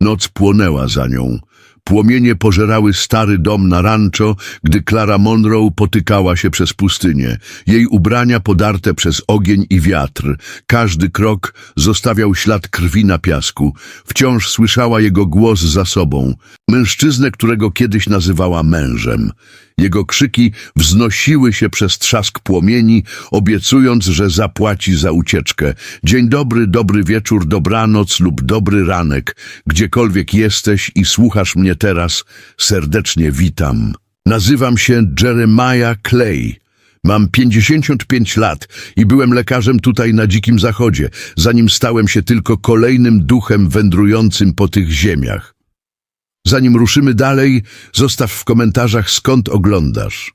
Noc płonęła za nią. Płomienie pożerały stary dom na rancho, gdy Clara Monroe potykała się przez pustynię. Jej ubrania podarte przez ogień i wiatr. Każdy krok zostawiał ślad krwi na piasku. Wciąż słyszała jego głos za sobą. Mężczyznę, którego kiedyś nazywała mężem. Jego krzyki wznosiły się przez trzask płomieni, obiecując, że zapłaci za ucieczkę. Dzień dobry, dobry wieczór, dobranoc lub dobry ranek. Gdziekolwiek jesteś i słuchasz mnie teraz, serdecznie witam. Nazywam się Jeremiah Clay. Mam 55 lat i byłem lekarzem tutaj na Dzikim Zachodzie, zanim stałem się tylko kolejnym duchem wędrującym po tych ziemiach. Zanim ruszymy dalej, zostaw w komentarzach skąd oglądasz.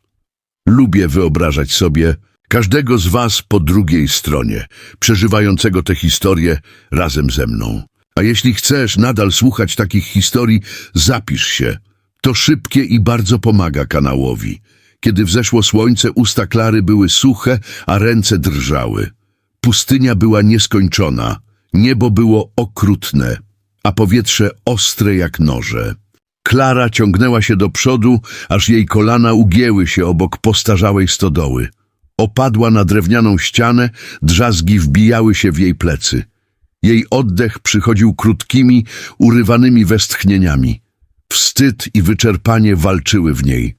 Lubię wyobrażać sobie każdego z was po drugiej stronie, przeżywającego tę historię razem ze mną. A jeśli chcesz nadal słuchać takich historii, zapisz się. To szybkie i bardzo pomaga kanałowi. Kiedy wzeszło słońce, usta Klary były suche, a ręce drżały. Pustynia była nieskończona, niebo było okrutne, a powietrze ostre jak noże. Klara ciągnęła się do przodu, aż jej kolana ugięły się obok postarzałej stodoły. Opadła na drewnianą ścianę, drzazgi wbijały się w jej plecy. Jej oddech przychodził krótkimi, urywanymi westchnieniami. Wstyd i wyczerpanie walczyły w niej.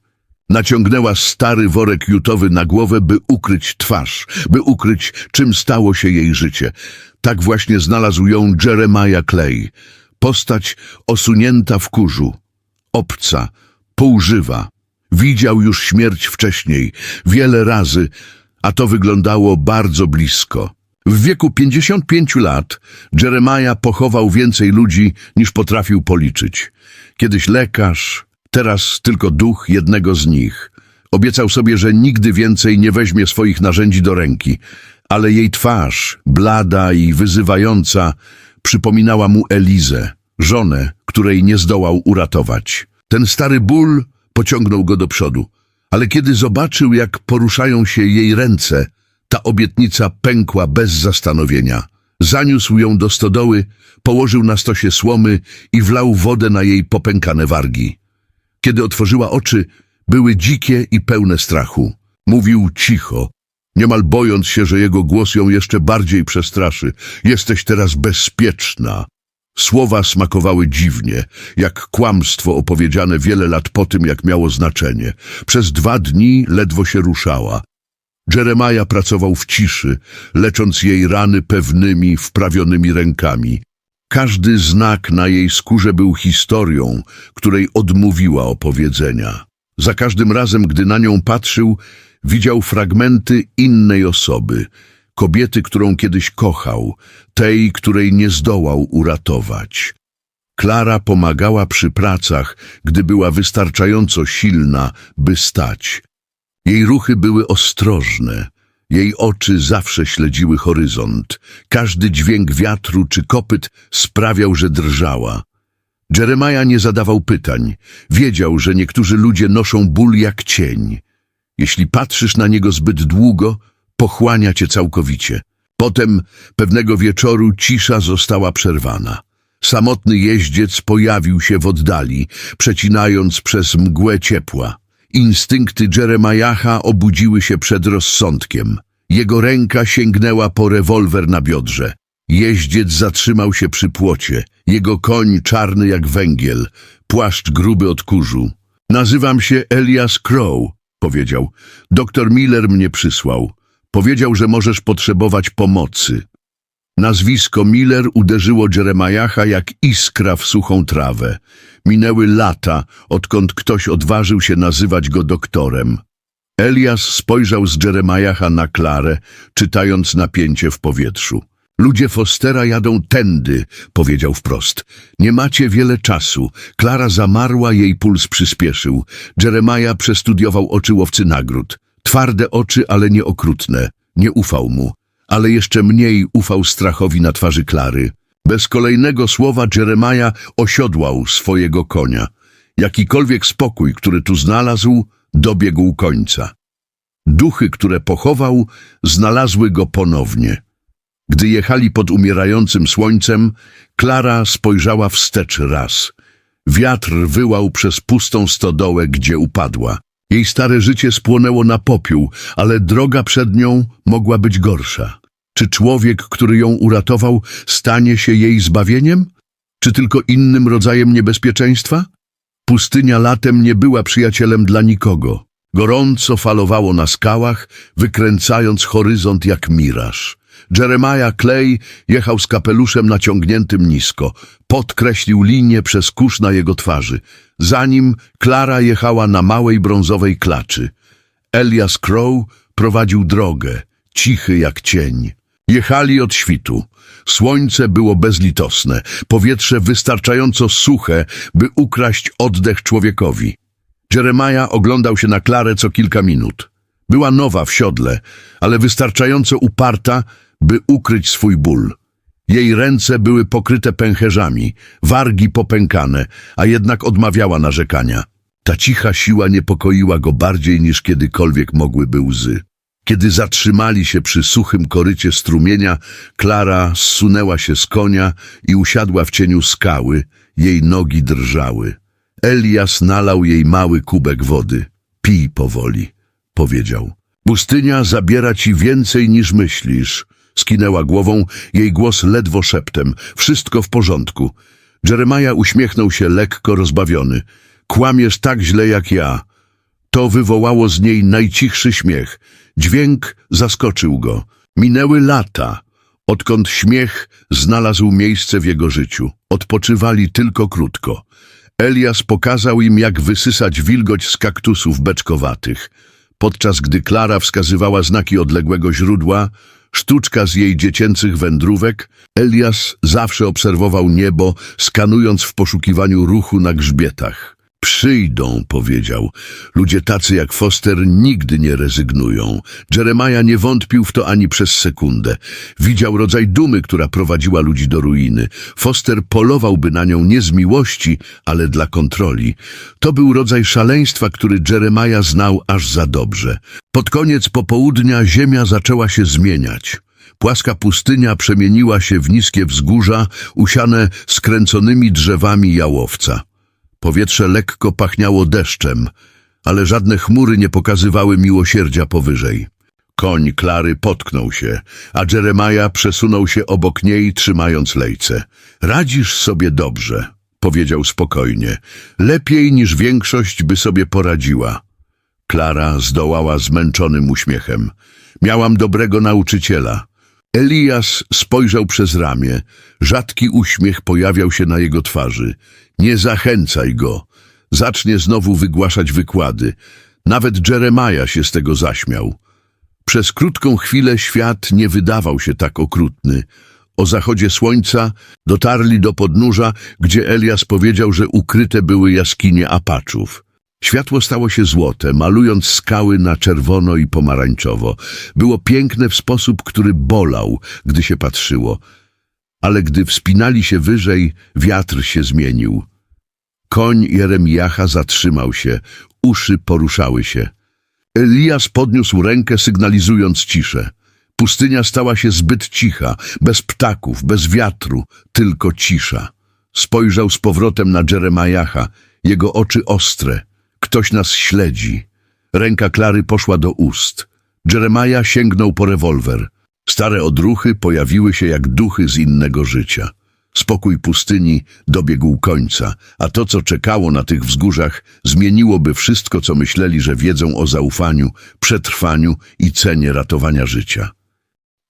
Naciągnęła stary worek jutowy na głowę, by ukryć twarz, by ukryć, czym stało się jej życie. Tak właśnie znalazł ją Jeremiah Clay. Postać osunięta w kurzu, obca, półżywa. Widział już śmierć wcześniej, wiele razy, a to wyglądało bardzo blisko. W wieku 55 lat Jeremiah pochował więcej ludzi niż potrafił policzyć. Kiedyś lekarz, teraz tylko duch jednego z nich. Obiecał sobie, że nigdy więcej nie weźmie swoich narzędzi do ręki, ale jej twarz, blada i wyzywająca, przypominała mu Elizę, żonę, której nie zdołał uratować. Ten stary ból pociągnął go do przodu, ale kiedy zobaczył, jak poruszają się jej ręce, ta obietnica pękła bez zastanowienia. Zaniósł ją do stodoły, położył na stosie słomy i wlał wodę na jej popękane wargi. Kiedy otworzyła oczy, były dzikie i pełne strachu. Mówił cicho, niemal bojąc się, że jego głos ją jeszcze bardziej przestraszy. Jesteś teraz bezpieczna. Słowa smakowały dziwnie, jak kłamstwo opowiedziane wiele lat po tym, jak miało znaczenie. Przez dwa dni ledwo się ruszała. Jeremiah pracował w ciszy, lecząc jej rany pewnymi, wprawionymi rękami. Każdy znak na jej skórze był historią, której odmówiła opowiedzenia. Za każdym razem, gdy na nią patrzył, widział fragmenty innej osoby, kobiety, którą kiedyś kochał, tej, której nie zdołał uratować. Klara pomagała przy pracach, gdy była wystarczająco silna, by stać. Jej ruchy były ostrożne. Jej oczy zawsze śledziły horyzont. Każdy dźwięk wiatru czy kopyt sprawiał, że drżała. Jeremiah nie zadawał pytań. Wiedział, że niektórzy ludzie noszą ból jak cień. Jeśli patrzysz na niego zbyt długo, pochłania cię całkowicie. Potem pewnego wieczoru cisza została przerwana. Samotny jeździec pojawił się w oddali, przecinając przez mgłę ciepła. Instynkty Jeremiaha obudziły się przed rozsądkiem. Jego ręka sięgnęła po rewolwer na biodrze. Jeździec zatrzymał się przy płocie. Jego koń czarny jak węgiel, płaszcz gruby od kurzu. Nazywam się Elias Crow, powiedział. Doktor Miller mnie przysłał. Powiedział, że możesz potrzebować pomocy. Nazwisko Miller uderzyło Jeremiaha jak iskra w suchą trawę. Minęły lata, odkąd ktoś odważył się nazywać go doktorem. Elias spojrzał z Jeremiaha na Klarę, czytając napięcie w powietrzu. Ludzie Fostera jadą tędy, powiedział wprost. Nie macie wiele czasu. Klara zamarła, jej puls przyspieszył. Jeremiah przestudiował oczy łowcy nagród. Twarde oczy, ale nie okrutne. Nie ufał mu, ale jeszcze mniej ufał strachowi na twarzy Klary. Bez kolejnego słowa Jeremiah osiodłał swojego konia. Jakikolwiek spokój, który tu znalazł, dobiegł końca. Duchy, które pochował, znalazły go ponownie. Gdy jechali pod umierającym słońcem, Klara spojrzała wstecz raz. Wiatr wyłał przez pustą stodołę, gdzie upadła. Jej stare życie spłonęło na popiół, ale droga przed nią mogła być gorsza. Czy człowiek, który ją uratował, stanie się jej zbawieniem? Czy tylko innym rodzajem niebezpieczeństwa? Pustynia latem nie była przyjacielem dla nikogo. Gorąco falowało na skałach, wykręcając horyzont jak miraż. Jeremiah Clay jechał z kapeluszem naciągniętym nisko. Podkreślił linię przez kurz na jego twarzy. Za nim Klara jechała na małej brązowej klaczy. Elias Crow prowadził drogę, cichy jak cień. Jechali od świtu. Słońce było bezlitosne, powietrze wystarczająco suche, by ukraść oddech człowiekowi. Jeremiah oglądał się na Klarę co kilka minut. Była nowa w siodle, ale wystarczająco uparta, by ukryć swój ból. Jej ręce były pokryte pęcherzami, wargi popękane, a jednak odmawiała narzekania. Ta cicha siła niepokoiła go bardziej niż kiedykolwiek mogłyby łzy. Kiedy zatrzymali się przy suchym korycie strumienia, Klara zsunęła się z konia i usiadła w cieniu skały. Jej nogi drżały. Elias nalał jej mały kubek wody. Pij powoli, powiedział. Pustynia zabiera ci więcej niż myślisz. Skinęła głową, jej głos ledwo szeptem. Wszystko w porządku. Jeremiah uśmiechnął się lekko rozbawiony. Kłamiesz tak źle jak ja. To wywołało z niej najcichszy śmiech. Dźwięk zaskoczył go. Minęły lata, odkąd śmiech znalazł miejsce w jego życiu. Odpoczywali tylko krótko. Elias pokazał im, jak wysysać wilgoć z kaktusów beczkowatych. Podczas gdy Klara wskazywała znaki odległego źródła, sztuczka z jej dziecięcych wędrówek, Elias zawsze obserwował niebo, skanując w poszukiwaniu ruchu na grzbietach. Przyjdą, powiedział. Ludzie tacy jak Foster nigdy nie rezygnują. Jeremiah nie wątpił w to ani przez sekundę. Widział rodzaj dumy, która prowadziła ludzi do ruiny. Foster polowałby na nią nie z miłości, ale dla kontroli. To był rodzaj szaleństwa, który Jeremiah znał aż za dobrze. Pod koniec popołudnia ziemia zaczęła się zmieniać. Płaska pustynia przemieniła się w niskie wzgórza, usiane skręconymi drzewami jałowca. Powietrze lekko pachniało deszczem, ale żadne chmury nie pokazywały miłosierdzia powyżej. Koń Klary potknął się, a Jeremiah przesunął się obok niej, trzymając lejce. Radzisz sobie dobrze, powiedział spokojnie. Lepiej niż większość by sobie poradziła. Klara zdołała zmęczonym uśmiechem. Miałam dobrego nauczyciela. Elias spojrzał przez ramię. Rzadki uśmiech pojawiał się na jego twarzy. Nie zachęcaj go. Zacznie znowu wygłaszać wykłady. Nawet Jeremiah się z tego zaśmiał. Przez krótką chwilę świat nie wydawał się tak okrutny. O zachodzie słońca dotarli do podnóża, gdzie Elias powiedział, że ukryte były jaskinie apaczów. Światło stało się złote, malując skały na czerwono i pomarańczowo. Było piękne w sposób, który bolał, gdy się patrzyło. Ale gdy wspinali się wyżej, wiatr się zmienił. Koń Jeremiacha zatrzymał się, uszy poruszały się. Elias podniósł rękę, sygnalizując ciszę. Pustynia stała się zbyt cicha, bez ptaków, bez wiatru, tylko cisza. Spojrzał z powrotem na Jeremiacha, jego oczy ostre. Ktoś nas śledzi. Ręka Klary poszła do ust. Jeremiah sięgnął po rewolwer. Stare odruchy pojawiły się jak duchy z innego życia. Spokój pustyni dobiegł końca, a to, co czekało na tych wzgórzach, zmieniłoby wszystko, co myśleli, że wiedzą o zaufaniu, przetrwaniu i cenie ratowania życia.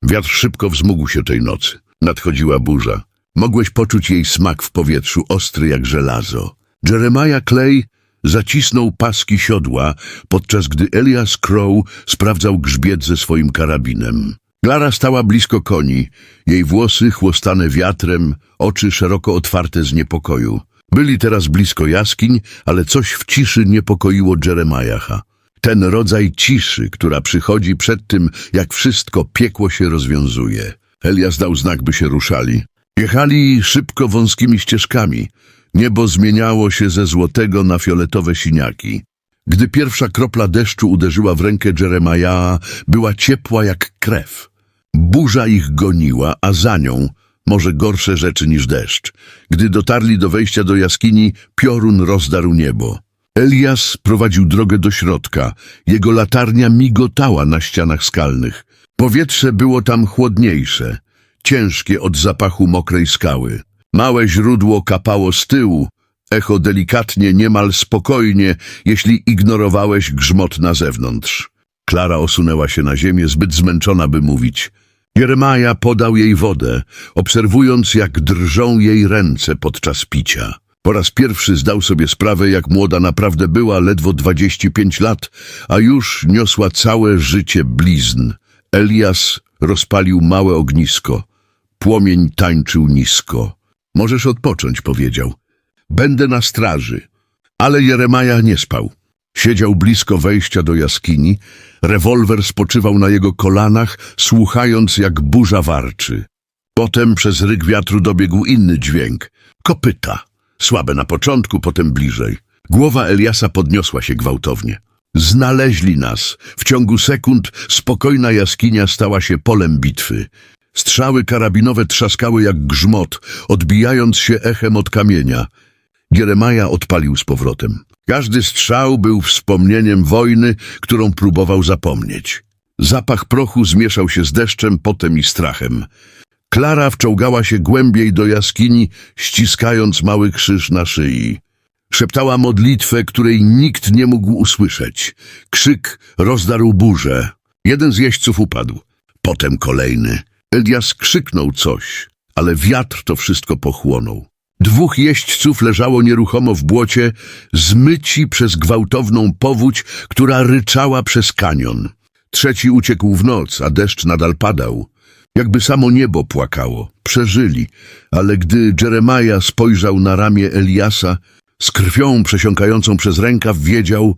Wiatr szybko wzmógł się tej nocy. Nadchodziła burza. Mogłeś poczuć jej smak w powietrzu, ostry jak żelazo. Jeremiah Clay zacisnął paski siodła, podczas gdy Elias Crow sprawdzał grzbiet ze swoim karabinem. Klara stała blisko koni, jej włosy chłostane wiatrem, oczy szeroko otwarte z niepokoju. Byli teraz blisko jaskiń, ale coś w ciszy niepokoiło Jeremiaha. Ten rodzaj ciszy, która przychodzi przed tym, jak wszystko piekło się rozwiązuje. Elias dał znak, by się ruszali. Jechali szybko wąskimi ścieżkami. Niebo zmieniało się ze złotego na fioletowe siniaki. Gdy pierwsza kropla deszczu uderzyła w rękę Jeremiaha, była ciepła jak krew. Burza ich goniła, a za nią może gorsze rzeczy niż deszcz. Gdy dotarli do wejścia do jaskini, piorun rozdarł niebo. Elias prowadził drogę do środka. Jego latarnia migotała na ścianach skalnych. Powietrze było tam chłodniejsze, ciężkie od zapachu mokrej skały. Małe źródło kapało z tyłu, echo delikatnie, niemal spokojnie, jeśli ignorowałeś grzmot na zewnątrz. Klara osunęła się na ziemię, zbyt zmęczona, by mówić. Jeremaja podał jej wodę, obserwując, jak drżą jej ręce podczas picia. Po raz pierwszy zdał sobie sprawę, jak młoda naprawdę była, ledwo 25 lat, a już niosła całe życie blizn. Elias rozpalił małe ognisko. Płomień tańczył nisko. Możesz odpocząć, powiedział. Będę na straży. Ale Jeremaja nie spał. Siedział blisko wejścia do jaskini, rewolwer spoczywał na jego kolanach, słuchając jak burza warczy. Potem przez ryk wiatru dobiegł inny dźwięk. Kopyta. Słabe na początku, potem bliżej. Głowa Eliasa podniosła się gwałtownie. Znaleźli nas. W ciągu sekund spokojna jaskinia stała się polem bitwy. Strzały karabinowe trzaskały jak grzmot, odbijając się echem od kamienia. Jeremaja odpalił z powrotem. Każdy strzał był wspomnieniem wojny, którą próbował zapomnieć. Zapach prochu zmieszał się z deszczem, potem i strachem. Klara wczołgała się głębiej do jaskini, ściskając mały krzyż na szyi. Szeptała modlitwę, której nikt nie mógł usłyszeć. Krzyk rozdarł burzę. Jeden z jeźdźców upadł. Potem kolejny. Elias krzyknął coś, ale wiatr to wszystko pochłonął. Dwóch jeźdźców leżało nieruchomo w błocie, zmyci przez gwałtowną powódź, która ryczała przez kanion. Trzeci uciekł w noc, a deszcz nadal padał. Jakby samo niebo płakało. Przeżyli, ale gdy Jeremiah spojrzał na ramię Eliasa, z krwią przesiąkającą przez rękaw wiedział,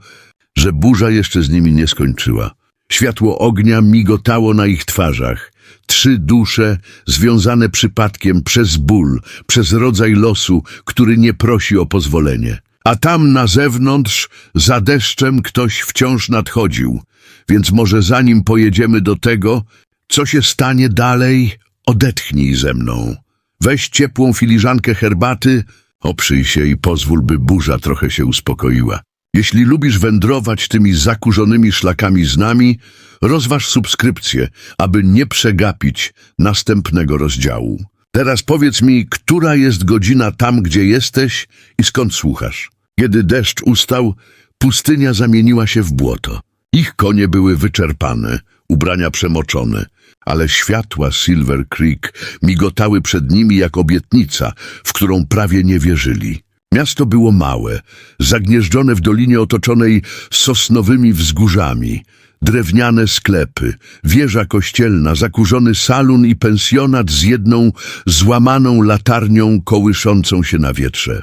że burza jeszcze z nimi nie skończyła. Światło ognia migotało na ich twarzach. Trzy dusze związane przypadkiem przez ból, przez rodzaj losu, który nie prosi o pozwolenie. A tam na zewnątrz, za deszczem, ktoś wciąż nadchodził. Więc może zanim pojedziemy do tego, co się stanie dalej, odetchnij ze mną. Weź ciepłą filiżankę herbaty, oprzyj się i pozwól, by burza trochę się uspokoiła. Jeśli lubisz wędrować tymi zakurzonymi szlakami z nami, rozważ subskrypcję, aby nie przegapić następnego rozdziału. Teraz powiedz mi, która jest godzina tam, gdzie jesteś i skąd słuchasz. Kiedy deszcz ustał, pustynia zamieniła się w błoto. Ich konie były wyczerpane, ubrania przemoczone, ale światła Silver Creek migotały przed nimi jak obietnica, w którą prawie nie wierzyli. Miasto było małe, zagnieżdżone w dolinie otoczonej sosnowymi wzgórzami, drewniane sklepy, wieża kościelna, zakurzony salon i pensjonat z jedną złamaną latarnią kołyszącą się na wietrze.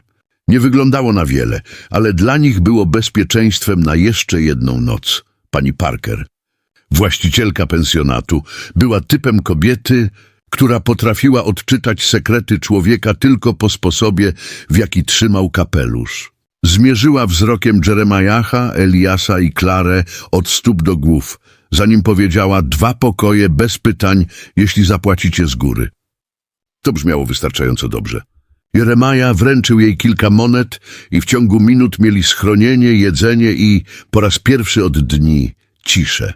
Nie wyglądało na wiele, ale dla nich było bezpieczeństwem na jeszcze jedną noc. Pani Parker, właścicielka pensjonatu, była typem kobiety, która potrafiła odczytać sekrety człowieka tylko po sposobie, w jaki trzymał kapelusz. Zmierzyła wzrokiem Jeremajaha, Eliasa i Klarę od stóp do głów, zanim powiedziała dwa pokoje bez pytań, jeśli zapłacicie z góry. To brzmiało wystarczająco dobrze. Jeremaja wręczył jej kilka monet i w ciągu minut mieli schronienie, jedzenie i, po raz pierwszy od dni, ciszę.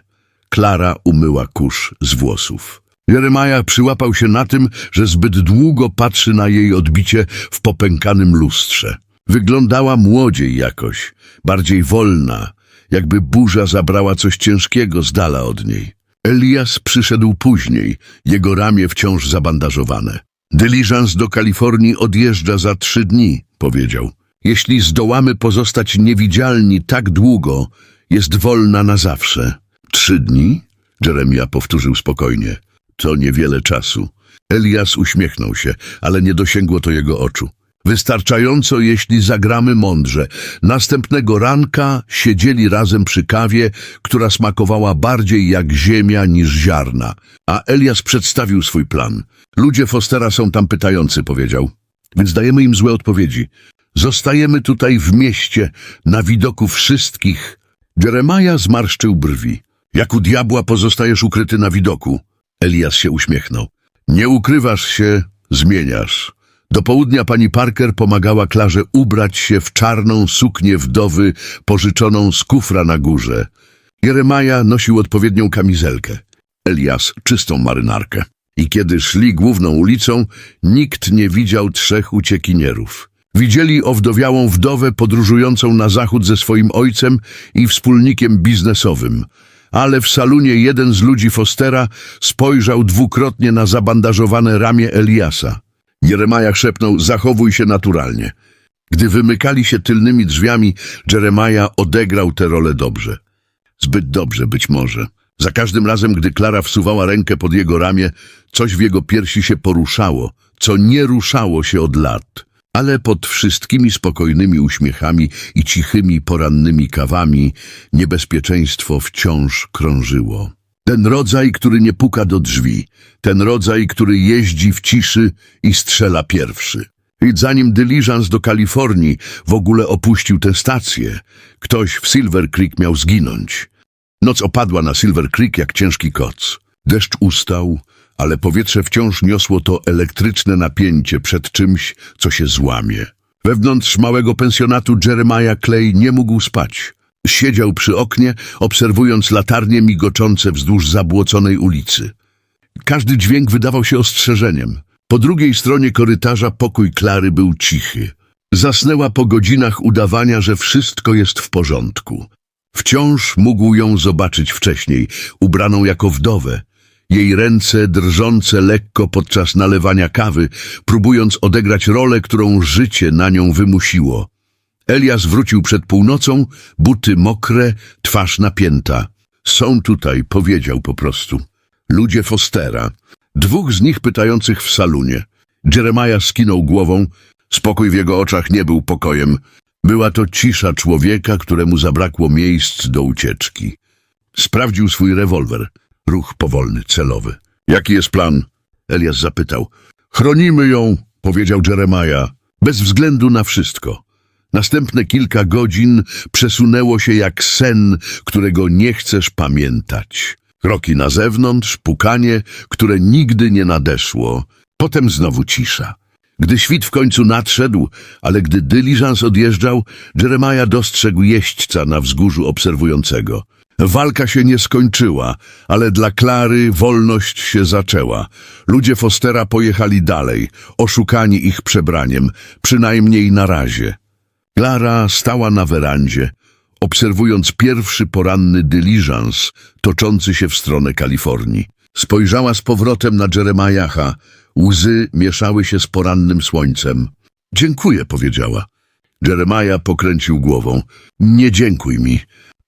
Klara umyła kurz z włosów. Jeremaja przyłapał się na tym, że zbyt długo patrzy na jej odbicie w popękanym lustrze. Wyglądała młodziej jakoś, bardziej wolna, jakby burza zabrała coś ciężkiego z dala od niej. Elias przyszedł później, jego ramię wciąż zabandażowane. Dyliżans do Kalifornii odjeżdża za trzy dni, powiedział. Jeśli zdołamy pozostać niewidzialni tak długo, jest wolna na zawsze. Trzy dni? Jeremia powtórzył spokojnie. To niewiele czasu. Elias uśmiechnął się, ale nie dosięgło to jego oczu. Wystarczająco, jeśli zagramy mądrze. Następnego ranka siedzieli razem przy kawie, która smakowała bardziej jak ziemia niż ziarna. A Elias przedstawił swój plan. Ludzie Fostera są tam pytający, powiedział. Więc dajemy im złe odpowiedzi. Zostajemy tutaj w mieście, na widoku wszystkich. Jeremiah zmarszczył brwi. Jak u diabła pozostajesz ukryty na widoku? Elias się uśmiechnął. Nie ukrywasz się, zmieniasz. Do południa pani Parker pomagała Klarze ubrać się w czarną suknię wdowy pożyczoną z kufra na górze. Jeremaja nosił odpowiednią kamizelkę, Elias czystą marynarkę. I kiedy szli główną ulicą, nikt nie widział trzech uciekinierów. Widzieli owdowiałą wdowę podróżującą na zachód ze swoim ojcem i wspólnikiem biznesowym. Ale w salonie jeden z ludzi Fostera spojrzał dwukrotnie na zabandażowane ramię Eliasa. Jeremaja szepnął, zachowuj się naturalnie. Gdy wymykali się tylnymi drzwiami, Jeremaja odegrał tę rolę dobrze. Zbyt dobrze być może. Za każdym razem, gdy Klara wsuwała rękę pod jego ramię, coś w jego piersi się poruszało, co nie ruszało się od lat. Ale pod wszystkimi spokojnymi uśmiechami i cichymi porannymi kawami niebezpieczeństwo wciąż krążyło. Ten rodzaj, który nie puka do drzwi, ten rodzaj, który jeździ w ciszy i strzela pierwszy. I zanim dyliżans do Kalifornii w ogóle opuścił tę stację, ktoś w Silver Creek miał zginąć. Noc opadła na Silver Creek jak ciężki koc. Deszcz ustał, ale powietrze wciąż niosło to elektryczne napięcie przed czymś, co się złamie. Wewnątrz małego pensjonatu Jeremiah Clay nie mógł spać. Siedział przy oknie, obserwując latarnie migoczące wzdłuż zabłoconej ulicy. Każdy dźwięk wydawał się ostrzeżeniem. Po drugiej stronie korytarza pokój Klary był cichy. Zasnęła po godzinach udawania, że wszystko jest w porządku. Wciąż mógł ją zobaczyć wcześniej, ubraną jako wdowę. Jej ręce drżące lekko podczas nalewania kawy, próbując odegrać rolę, którą życie na nią wymusiło. Elias wrócił przed północą, buty mokre, twarz napięta. Są tutaj, powiedział po prostu. Ludzie Fostera. Dwóch z nich pytających w salonie. Jeremiah skinął głową. Spokój w jego oczach nie był pokojem. Była to cisza człowieka, któremu zabrakło miejsc do ucieczki. Sprawdził swój rewolwer. Ruch powolny, celowy. Jaki jest plan? Elias zapytał. Chronimy ją, powiedział Jeremiah, bez względu na wszystko. Następne kilka godzin przesunęło się jak sen, którego nie chcesz pamiętać. Kroki na zewnątrz, pukanie, które nigdy nie nadeszło. Potem znowu cisza. Gdy świt w końcu nadszedł, ale gdy dyliżans odjeżdżał, Jeremiah dostrzegł jeźdźca na wzgórzu obserwującego. Walka się nie skończyła, ale dla Klary wolność się zaczęła. Ludzie Fostera pojechali dalej, oszukani ich przebraniem, przynajmniej na razie. Klara stała na werandzie, obserwując pierwszy poranny dyliżans toczący się w stronę Kalifornii. Spojrzała z powrotem na Jeremiaha. Łzy mieszały się z porannym słońcem. Dziękuję, powiedziała. Jeremiah pokręcił głową. Nie dziękuj mi.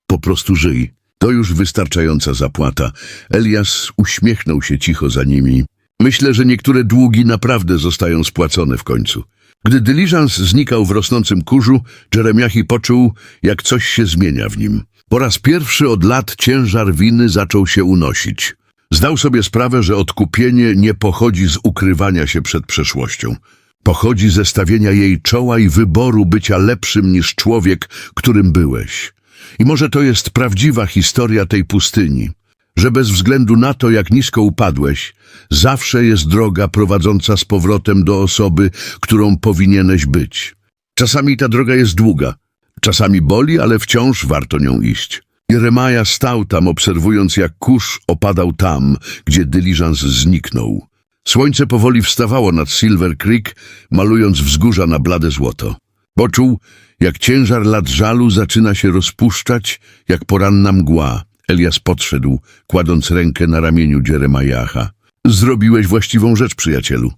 Po prostu żyj. To już wystarczająca zapłata. Elias uśmiechnął się cicho za nimi. Myślę, że niektóre długi naprawdę zostają spłacone w końcu. Gdy dyliżans znikał w rosnącym kurzu, Jeremiahi poczuł, jak coś się zmienia w nim. Po raz pierwszy od lat ciężar winy zaczął się unosić. Zdał sobie sprawę, że odkupienie nie pochodzi z ukrywania się przed przeszłością. Pochodzi ze stawienia jej czoła i wyboru bycia lepszym niż człowiek, którym byłeś. I może to jest prawdziwa historia tej pustyni, że bez względu na to, jak nisko upadłeś, zawsze jest droga prowadząca z powrotem do osoby, którą powinieneś być. Czasami ta droga jest długa, czasami boli, ale wciąż warto nią iść. Jeremaja stał tam, obserwując, jak kurz opadał tam, gdzie dyliżans zniknął. Słońce powoli wstawało nad Silver Creek, malując wzgórza na blade złoto. Poczuł, jak ciężar lat żalu zaczyna się rozpuszczać, jak poranna mgła. Elias podszedł, kładąc rękę na ramieniu Jeremajaha. Zrobiłeś właściwą rzecz, przyjacielu.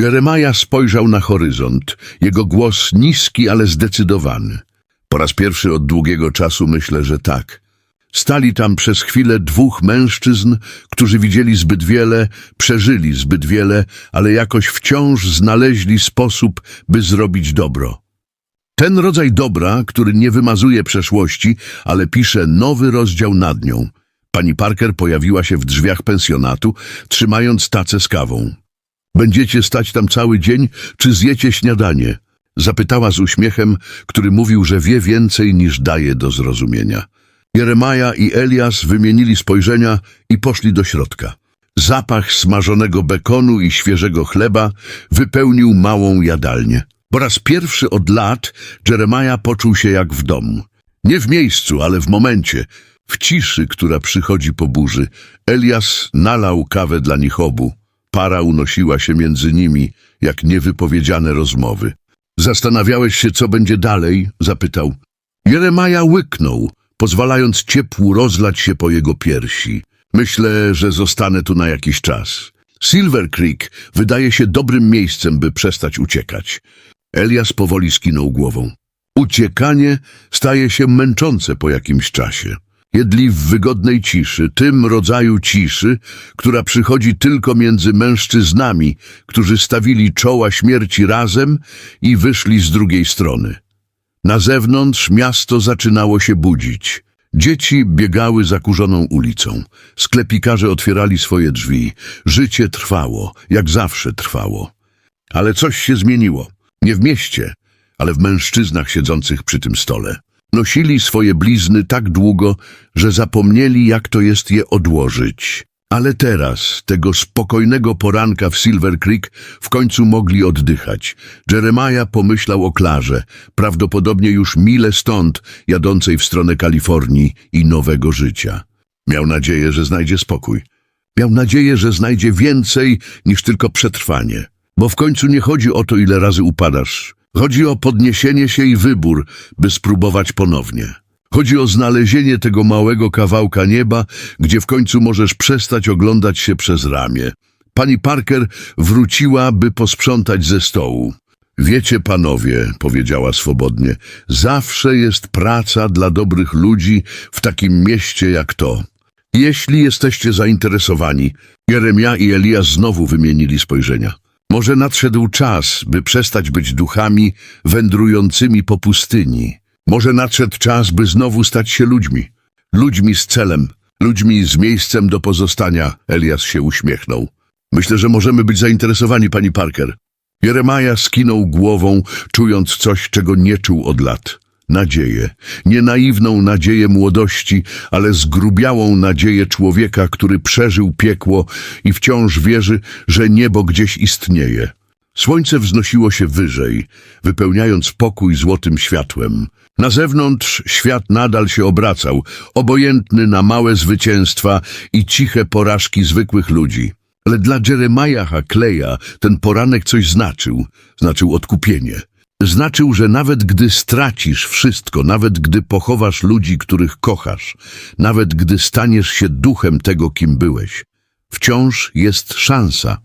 Jeremaja spojrzał na horyzont. Jego głos niski, ale zdecydowany. Po raz pierwszy od długiego czasu myślę, że tak. Stali tam przez chwilę dwóch mężczyzn, którzy widzieli zbyt wiele, przeżyli zbyt wiele, ale jakoś wciąż znaleźli sposób, by zrobić dobro. Ten rodzaj dobra, który nie wymazuje przeszłości, ale pisze nowy rozdział nad nią. Pani Parker pojawiła się w drzwiach pensjonatu, trzymając tacę z kawą. Będziecie stać tam cały dzień, czy zjecie śniadanie? Zapytała z uśmiechem, który mówił, że wie więcej niż daje do zrozumienia. Jeremaja i Elias wymienili spojrzenia i poszli do środka. Zapach smażonego bekonu i świeżego chleba wypełnił małą jadalnię. Po raz pierwszy od lat Jeremiah poczuł się jak w domu. Nie w miejscu, ale w momencie, w ciszy, która przychodzi po burzy. Elias nalał kawę dla nich obu. Para unosiła się między nimi, jak niewypowiedziane rozmowy. Zastanawiałeś się, co będzie dalej? zapytał. Jeremaja łyknął, pozwalając ciepłu rozlać się po jego piersi. Myślę, że zostanę tu na jakiś czas. Silver Creek wydaje się dobrym miejscem, by przestać uciekać. Elias powoli skinął głową. Uciekanie staje się męczące po jakimś czasie. Jedli w wygodnej ciszy, tym rodzaju ciszy, która przychodzi tylko między mężczyznami, którzy stawili czoła śmierci razem i wyszli z drugiej strony. Na zewnątrz miasto zaczynało się budzić. Dzieci biegały zakurzoną ulicą. Sklepikarze otwierali swoje drzwi. Życie trwało, jak zawsze trwało. Ale coś się zmieniło. Nie w mieście, ale w mężczyznach siedzących przy tym stole. Nosili swoje blizny tak długo, że zapomnieli, jak to jest je odłożyć. Ale teraz, tego spokojnego poranka w Silver Creek, w końcu mogli oddychać. Jeremiah pomyślał o Klarze, prawdopodobnie już mile stąd, jadącej w stronę Kalifornii i nowego życia. Miał nadzieję, że znajdzie spokój. Miał nadzieję, że znajdzie więcej niż tylko przetrwanie. Bo w końcu nie chodzi o to, ile razy upadasz. Chodzi o podniesienie się i wybór, by spróbować ponownie. Chodzi o znalezienie tego małego kawałka nieba, gdzie w końcu możesz przestać oglądać się przez ramię. Pani Parker wróciła, by posprzątać ze stołu. Wiecie, panowie, powiedziała swobodnie, zawsze jest praca dla dobrych ludzi w takim mieście jak to. Jeśli jesteście zainteresowani, Jeremia i Elias znowu wymienili spojrzenia. Może nadszedł czas, by przestać być duchami wędrującymi po pustyni. Może nadszedł czas, by znowu stać się ludźmi. Ludźmi z celem, ludźmi z miejscem do pozostania, Elias się uśmiechnął. Myślę, że możemy być zainteresowani, pani Parker. Jeremiah skinął głową, czując coś, czego nie czuł od lat. Nadzieję. Nie naiwną nadzieję młodości, ale zgrubiałą nadzieję człowieka, który przeżył piekło i wciąż wierzy, że niebo gdzieś istnieje. Słońce wznosiło się wyżej, wypełniając pokój złotym światłem. Na zewnątrz świat nadal się obracał, obojętny na małe zwycięstwa i ciche porażki zwykłych ludzi. Ale dla Jeremiah Hakleya ten poranek coś znaczył. Znaczył odkupienie. Znaczył, że nawet gdy stracisz wszystko, nawet gdy pochowasz ludzi, których kochasz, nawet gdy staniesz się duchem tego, kim byłeś, wciąż jest szansa.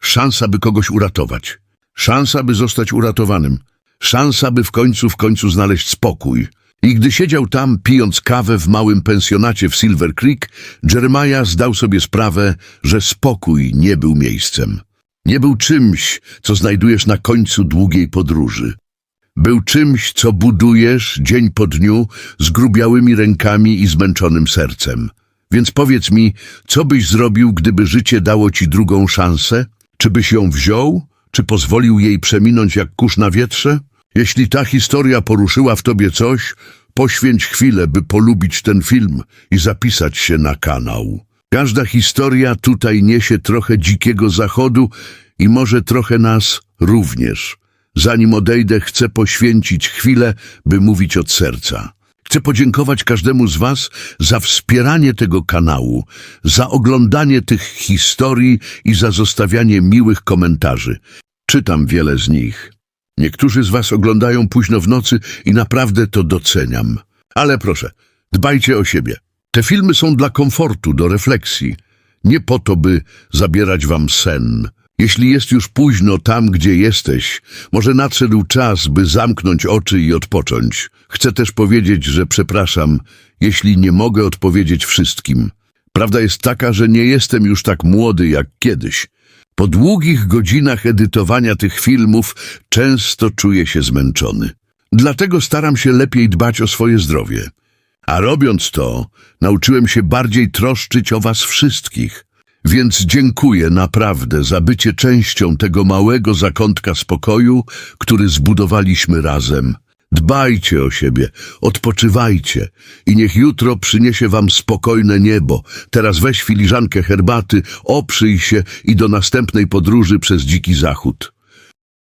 Szansa, by kogoś uratować. Szansa, by zostać uratowanym. Szansa, by w końcu, w końcu znaleźć spokój. I gdy siedział tam, pijąc kawę w małym pensjonacie w Silver Creek, Jeremiah zdał sobie sprawę, że spokój nie był miejscem. Nie był czymś, co znajdujesz na końcu długiej podróży. Był czymś, co budujesz dzień po dniu z grubiałymi rękami i zmęczonym sercem. Więc powiedz mi, co byś zrobił, gdyby życie dało ci drugą szansę? Czy byś ją wziął? Czy pozwolił jej przeminąć jak kurz na wietrze? Jeśli ta historia poruszyła w tobie coś, poświęć chwilę, by polubić ten film i zapisać się na kanał. Każda historia tutaj niesie trochę dzikiego zachodu i może trochę nas również. Zanim odejdę, chcę poświęcić chwilę, by mówić od serca. Chcę podziękować każdemu z Was za wspieranie tego kanału, za oglądanie tych historii i za zostawianie miłych komentarzy. Czytam wiele z nich. Niektórzy z Was oglądają późno w nocy i naprawdę to doceniam. Ale proszę, dbajcie o siebie. Te filmy są dla komfortu, do refleksji. Nie po to, by zabierać Wam sen. Jeśli jest już późno tam, gdzie jesteś, może nadszedł czas, by zamknąć oczy i odpocząć. Chcę też powiedzieć, że przepraszam, jeśli nie mogę odpowiedzieć wszystkim. Prawda jest taka, że nie jestem już tak młody jak kiedyś. Po długich godzinach edytowania tych filmów często czuję się zmęczony. Dlatego staram się lepiej dbać o swoje zdrowie. A robiąc to, nauczyłem się bardziej troszczyć o was wszystkich. Więc dziękuję naprawdę za bycie częścią tego małego zakątka spokoju, który zbudowaliśmy razem. Dbajcie o siebie, odpoczywajcie i niech jutro przyniesie wam spokojne niebo. Teraz weź filiżankę herbaty, oprzyj się i do następnej podróży przez dziki zachód.